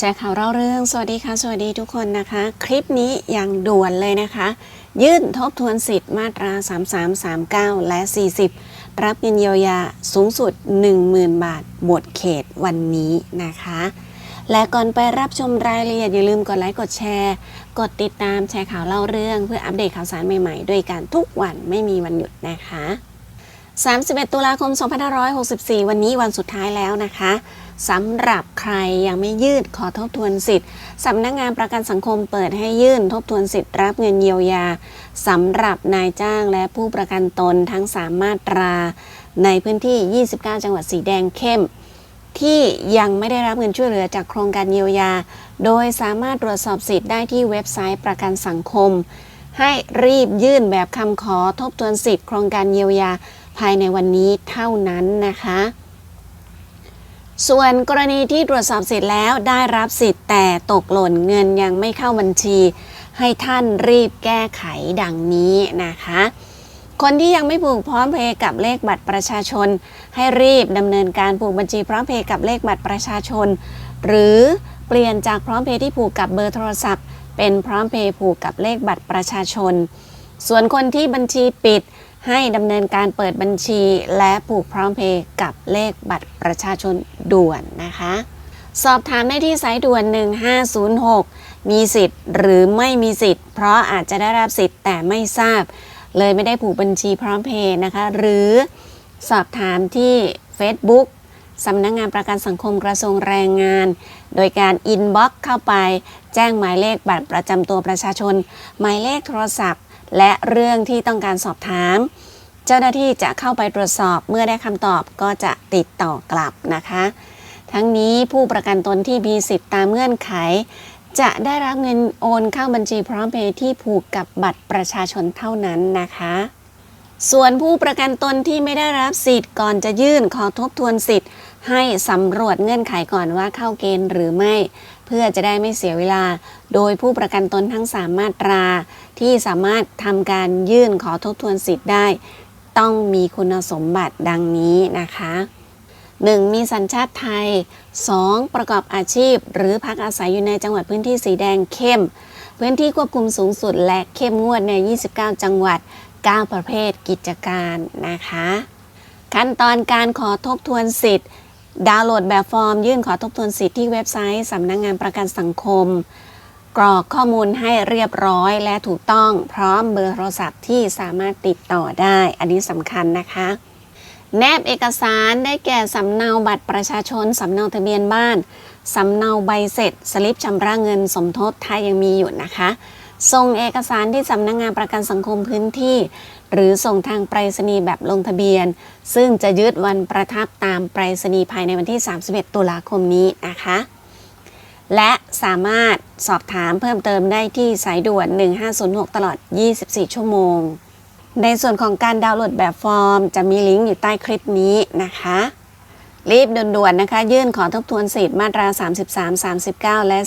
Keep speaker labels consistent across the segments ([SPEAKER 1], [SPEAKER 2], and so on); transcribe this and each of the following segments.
[SPEAKER 1] แชร์ข่าวเล่าเรื่อง สวัสดีค่ะ สวัสดีทุกคนนะคะ คลิปนี้อย่างด่วนเลยนะคะ ยื่นทบทวนสิทธิ์มาตรา 3339 และ 40 รับเงินเยียวยาสูงสุด 10,000 บาท หมดเขตวันนี้นะคะ และก่อนไปรับชมรายละเอียดอย่าลืมกดไลค์กดแชร์ กดติดตามแชร์ข่าวเล่าเรื่อง เพื่ออัปเดตข่าวสารใหม่ๆ ด้วยกันทุกวันไม่มีวันหยุดนะคะ 31 ตุลาคม 2564 วันนี้วันสุดท้ายแล้วนะคะสำหรับใครยังไม่ยืดขอทบทวนสิทธิ์สำนักงานประกันสังคมเปิดให้ยื่นทบทวนสิทธิ์รับเงินเยียวยาสำหรับนายจ้างและผู้ประกันตนทั้ง3มาตรา ในพื้นที่ 29 จังหวัดสีแดงเข้ม ที่ยังไม่ได้รับเงินช่วยเหลือจากโครงการเยียวยา โดยสามารถตรวจสอบสิทธิ์ได้ที่เว็บไซต์ประกันสังคม ให้รีบยื่นแบบคำขอทบทวนสิทธิ์โครงการเยียวยา ภายในวันนี้เท่านั้นนะคะ ส่วนกรณีที่ตรวจสอบสิทธิ์แล้วได้รับสิทธิ์แต่ตกหล่นเงินยังไม่เข้าบัญชี ให้ท่านรีบแก้ไขดังนี้นะคะ คนที่ยังไม่ผูกพร้อมเพย์กับเลขบัตรประชาชน ให้รีบดำเนินการผูกบัญชีพร้อมเพย์กับเลขบัตรประชาชน หรือเปลี่ยนจากพร้อมเพย์ที่ผูกกับเบอร์โทรศัพท์เป็นพร้อมเพย์ผูกกับเลขบัตรประชาชน ส่วนคนที่บัญชีปิด ให้ดำเนินการเปิดบัญชีและผูกพร้อมเพย์กับเลขบัตรประชาชนด่วนนะคะ สอบถามได้ที่สายด่วน 1506 มีสิทธิ์หรือไม่มีสิทธิ์ เพราะอาจจะได้รับสิทธิ์แต่ไม่ทราบ เลยไม่ได้ผูกบัญชีพร้อมเพย์นะคะ หรือสอบถามที่ Facebook สำนักงงานประกันสังคมกระทรวงแรงงาน โดยการอินบ็อกเข้าไป แจ้งหมายเลขบัตรประจำตัวประชาชน หมายเลขโทรศัพท์ และเรื่องที่ต้องการสอบถาม เจ้าหน้าที่จะเข้าไปตรวจสอบเมื่อได้คำตอบก็จะติดต่อกลับนะคะ ทั้งนี้ผู้ประกันตนที่มีสิทธิ์ตามเงื่อนไข จะได้รับเงินโอนเข้าบัญชีพร้อมเพย์ที่ผูกกับบัตรประชาชนเท่านั้นนะคะส่วนผู้ประกันตนที่ไม่ได้รับสิทธิ์ก่อนจะยื่นขอทบทวนสิทธิ์ ให้สำรวจเงื่อนไขก่อนว่าเข้าเกณฑ์หรือไม่ เพื่อจะได้ไม่เสียเวลา โดยผู้ประกันตนทั้ง3มาตรา ที่สามารถทำการยื่นขอทบทวนสิทธิ์ได้ ต้องมีคุณสมบัติดังนี้นะคะ 1. มีสัญชาติไทย 2. ประกอบอาชีพ หรือพักอาศัยอยู่ในจังหวัดพื้นที่สีแดงเข้ม พื้นที่ควบคุมสูงสุดและเข้มงวดใน 29 จังหวัด 9 ประเภทกิจการนะคะ ขั้นตอนการขอทบทวนสิทธิ์ ดาวน์โหลดแบบฟอร์ม ยื่นขอทบทวนสิทธิ์ที่เว็บไซต์สำนักงงานประกันสังคม กรอกข้อมูลให้เรียบร้อยและถูกต้องพร้อมเบอร์โทรศัพท์ที่สามารถติดต่อได้ อันนี้สำคัญนะคะ แนบเอกสารได้แก่สำเนาบัตรประชาชน สำเนาทะเบียนบ้าน สำเนาใบเสร็จ สลิปชำระเงินสมทบถ้ายังมีอยู่นะคะ ส่งเอกสารที่สำนักงงานประกันสังคมพื้นที่ หรือส่งทางไปรษณีย์แบบลงทะเบียน ซึ่งจะยึดวันประทับตามไปรษณีย์ภายในวันที่ 31 ตุลาคมนี้นะคะ และสามารถสอบถามเพิ่มเติมได้ที่สายด่วน 1506 ตลอด 24 ชั่วโมง ในส่วนของการดาวน์โหลดแบบฟอร์ม จะมีลิงก์อยู่ใต้คลิปนี้นะคะรีบด่วนๆนะคะ ยื่นขอทบทวนสิทธิ์มาตรา 33 39 และ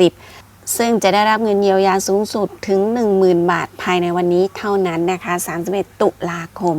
[SPEAKER 1] 40 ซึ่งจะได้รับเงินเยียวยาสูงสุดถึง 10,000 บาทภายในวันนี้เท่านั้นนะคะ 31 ตุลาคม